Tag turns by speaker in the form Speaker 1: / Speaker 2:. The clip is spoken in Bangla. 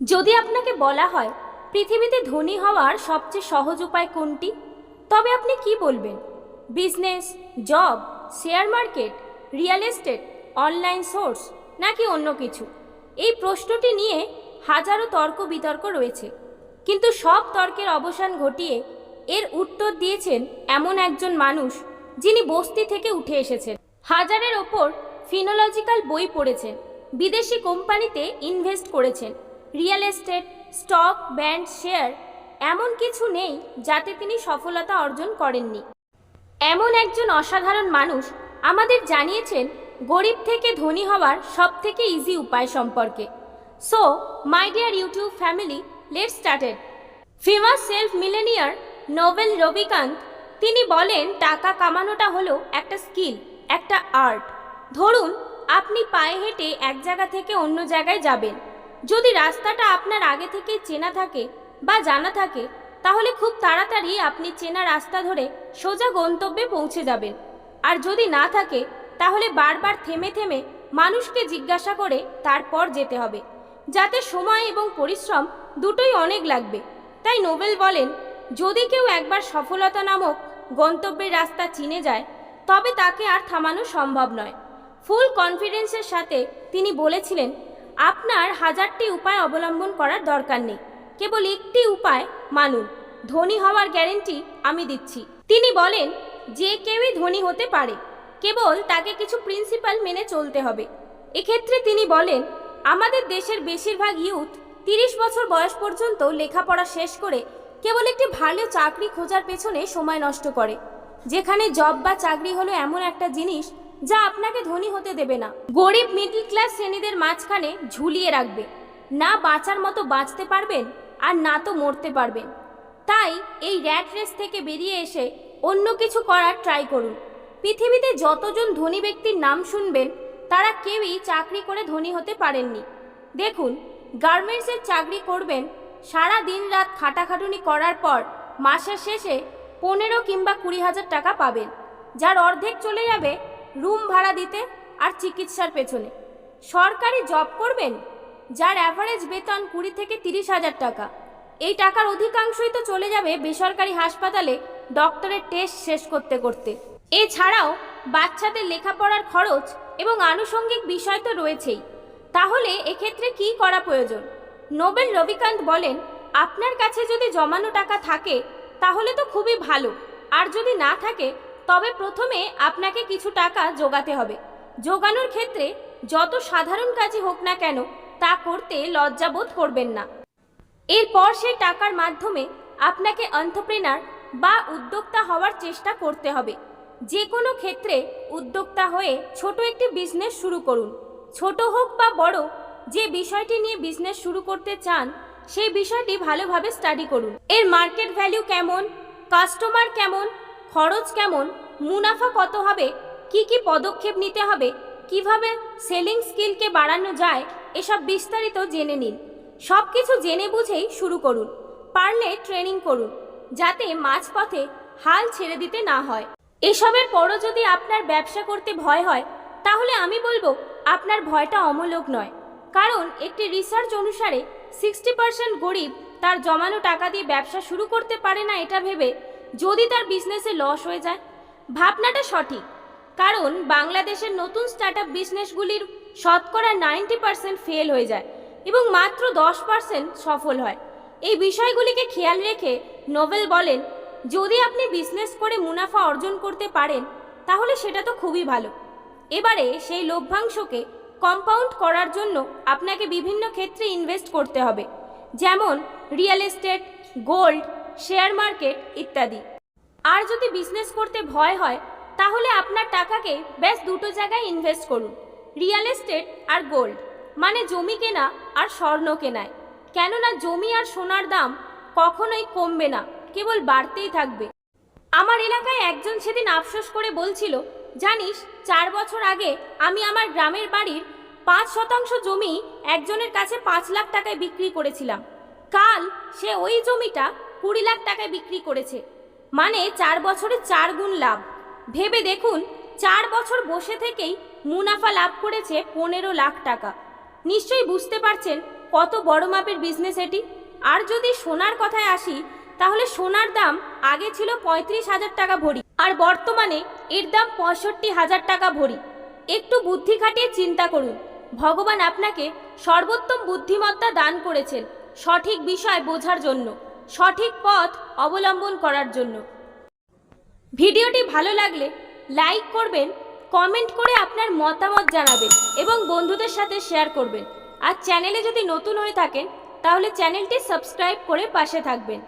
Speaker 1: যদি আপনাকে বলা হয় পৃথিবীতে ধনী হওয়ার সবচেয়ে সহজ উপায় কোনটি, তবে আপনি কি বলবেন? Business, job, share market, real estate, online source, নাকি অন্য কিছু? এই প্রশ্নটি নিয়ে হাজারো তর্ক বিতর্ক রয়েছে। কিন্তু সব তর্কের অবসান ঘটিয়ে এর উত্তর দিয়েছেন এমন একজন মানুষ যিনি বস্তি থেকে উঠে এসেছেন। হাজারের ওপর ফিনোলজিক্যাল বই পড়েছেন। বিদেশি কোম্পানিতে ইনভেস্ট করেছেন। Real estate, stock, bond, share এমন কিছু নেই যাতে তিনি সফলতা অর্জন করেননি। এমন একজন অসাধারণ মানুষ আমাদের জানিয়েছেন গরিব থেকে ধনী হওয়ার সব থেকে ইজি উপায় সম্পর্কে। So my dear YouTube family let started famous self millionaire Naval Ravikant, তিনি বলেন, টাকা কামানোটা হলো একটা স্কিল, একটা আর্ট। ধরুন, আপনি পায়ে হেঁটে এক জায়গা থেকে অন্য জায়গায় যাবেন। যদি রাস্তাটা আপনার আগে থেকে চেনা থাকে বা জানা থাকে, তাহলে খুব তাড়াতাড়ি আপনি চেনা রাস্তা ধরে সোজা গন্তব্যে পৌঁছে যাবেন। আর যদি না থাকে, তাহলে বারবার থেমে থেমে মানুষকে জিজ্ঞাসা করে তারপর যেতে হবে, যাতে সময় এবং পরিশ্রম দুটোই অনেক লাগবে। তাই নোবেল বলেন, যদি কেউ একবার সফলতা নামক গন্তব্যের রাস্তা চিনে যায়, তবে তাকে আর থামানো সম্ভব নয়। ফুল কনফিডেন্সের সাথে তিনি বলেছিলেন আপনার হাজারটি উপায় অবলম্বন করার দরকার নেই। কেবল একটি উপায় মানুন। ধনী হওয়ার গ্যারেন্টি আমি দিচ্ছি। তিনি বলেন, যে কেউই ধনী হতে পারে, কেবল তাকে কিছু প্রিন্সিপাল মেনে চলতে হবে। এক্ষেত্রে তিনি বলেন, আমাদের দেশের বেশিরভাগ ইউথ তিরিশ বছর বয়স পর্যন্ত লেখাপড়া শেষ করে কেবল একটি ভালো চাকরি খোঁজার পেছনে সময় নষ্ট করে। যেখানে জব বা চাকরি হলো এমন একটা জিনিস যা আপনাকে ধনী হতে দেবে না। গরিব মিডল ক্লাস শ্রেণীদের মাঝখানে ঝুলিয়ে রাখবে। না বাঁচার মতো বাঁচতে পারবেন, আর না তো মরতে পারবেন। তাই এই র্যাট রেস থেকে বেরিয়ে এসে অন্য কিছু করার ট্রাই করুন। পৃথিবীতে যতজন ধনী ব্যক্তির নাম শুনবেন, তারা কেউই চাকরি করে ধনী হতে পারেননি। দেখুন গার্মেন্টসের চাকরি করবেন, সারা দিন রাত খাটাখাটুনি করার পর মাসের শেষে পনেরো কিংবা কুড়ি হাজার টাকা পাবেন, যার অর্ধেক চলে যাবে রুম ভাড়া দিতে আর চিকিৎসার পেছনে। সরকারি জব করবেন, যার অ্যাভারেজ বেতন কুড়ি থেকে তিরিশ হাজার টাকা। এই টাকার অধিকাংশই তো চলে যাবে বেসরকারি হাসপাতালে ডক্টরের টেস্ট শেষ করতে করতে। এছাড়াও বাচ্চাদের লেখাপড়ার খরচ এবং আনুষঙ্গিক বিষয় তো রয়েছেই। তাহলে এক্ষেত্রে কি করা প্রয়োজন? নোবেল রবিকান্ত বলেন, আপনার কাছে যদি জমানো টাকা থাকে, তাহলে তো খুবই ভালো। আর যদি না থাকে তবে প্রথমে আপনাকে কিছু টাকা জোগাতে হবে। জোগানোর ক্ষেত্রে যত সাধারণ কাজই হোক না কেন, তা করতে লজ্জাবোধ করবেন না। এরপর সেই টাকার মাধ্যমে আপনাকে অন্থপ্রেনার বা উদ্যোক্তা হওয়ার চেষ্টা করতে হবে। যে কোনো ক্ষেত্রে উদ্যোক্তা হয়ে ছোট একটি বিজনেস শুরু করুন। ছোট হোক বা বড়, যে বিষয়টি নিয়ে বিজনেস শুরু করতে চান, সেই বিষয়টি ভালোভাবে স্টাডি করুন। এর মার্কেট ভ্যালু কেমন? কাস্টমার কেমন? খরচ কেমন, মুনাফা কত হবে, কি কি পদক্ষেপ নিতে হবে, কীভাবে সেলিং স্কিলকে বাড়ানো যায়, এসব বিস্তারিত জেনে নিন। সব কিছু জেনে বুঝেই শুরু করুন। পারলে ট্রেনিং করুন, যাতে মাঝপথে হাল ছেড়ে দিতে না হয়। এসবের পরও যদি আপনার ব্যবসা করতে ভয় হয়, তাহলে আমি বলব, আপনার ভয়টা অমূলক নয়। কারণ একটি রিসার্চ অনুসারে, সিক্সটি পার্সেন্ট গরিব তার জমানো টাকা দিয়ে ব্যবসা শুরু করতে পারে না এটা ভেবে যদি তার বিজনেসে লস হয়ে যায়, ভাবনাটা সঠিক। কারণ বাংলাদেশের নতুন স্টার্ট আপ বিজনেসগুলির শতকরা নাইনটি পার্সেন্ট ফেল হয়ে যায় এবং মাত্র দশ পার্সেন্ট সফল হয়। এই বিষয়গুলিকে খেয়াল রেখে নোবেল বলেন, যদি আপনি বিজনেস করে মুনাফা অর্জন করতে পারেন, তাহলে সেটা তো খুবই ভালো। এবারে সেই লভ্যাংশকে কম্পাউন্ড করার জন্য আপনাকে বিভিন্ন ক্ষেত্রে ইনভেস্ট করতে হবে। যেমন real estate gold share market ইত্যাদি। আর যদি বিজনেস করতে ভয় হয়, তাহলে আপনার টাকাকে বেশ দুটো জায়গায় ইনভেস্ট করুন। রিয়েল এস্টেট আর গোল্ড মানে জমি কেনা আর স্বর্ণ কেনায়। কেননা জমি আর সোনার দাম কখনোই কমবে না, কেবল বাড়তেই থাকবে। আমার এলাকায় একজন সেদিন আফসোস করে বলছিল, জানিস, চার বছর আগে আমি আমার গ্রামের বাড়ির পাঁচ শতাংশ জমি একজনের কাছে পাঁচ লাখ টাকায় বিক্রি করেছিলাম। কাল সে ওই জমিটা কুড়ি লাখ টাকায় বিক্রি করেছে। মানে চার বছরে চার গুণ লাভ। ভেবে দেখুন, চার বছর বসে থেকেই মুনাফা লাভ করেছে পনেরো লাখ টাকা। নিশ্চয়ই বুঝতে পারছেন কত বড় মাপের বিজনেস এটি? আর যদি সোনার কথায় আসি, তাহলে সোনার দাম আগে ছিল পঁয়ত্রিশ হাজার টাকা ভরি, আর বর্তমানে এর দাম পঁয়ষট্টি হাজার টাকা ভরি। একটু বুদ্ধি খাটিয়ে চিন্তা করুন। ভগবান আপনাকে সর্বোত্তম বুদ্ধিমত্তা দান করেছেন সঠিক বিষয় বোঝার জন্য। সঠিক পথ অবলম্বন করার জন্য। ভিডিওটি ভালো লাগলে লাইক করবেন, কমেন্ট করে আপনার মতামত জানাবেন এবং বন্ধুদের সাথে শেয়ার করবেন। আর চ্যানেলে যদি নতুন হয়ে থাকেন, তাহলে চ্যানেলটি সাবস্ক্রাইব করে পাশে থাকবেন।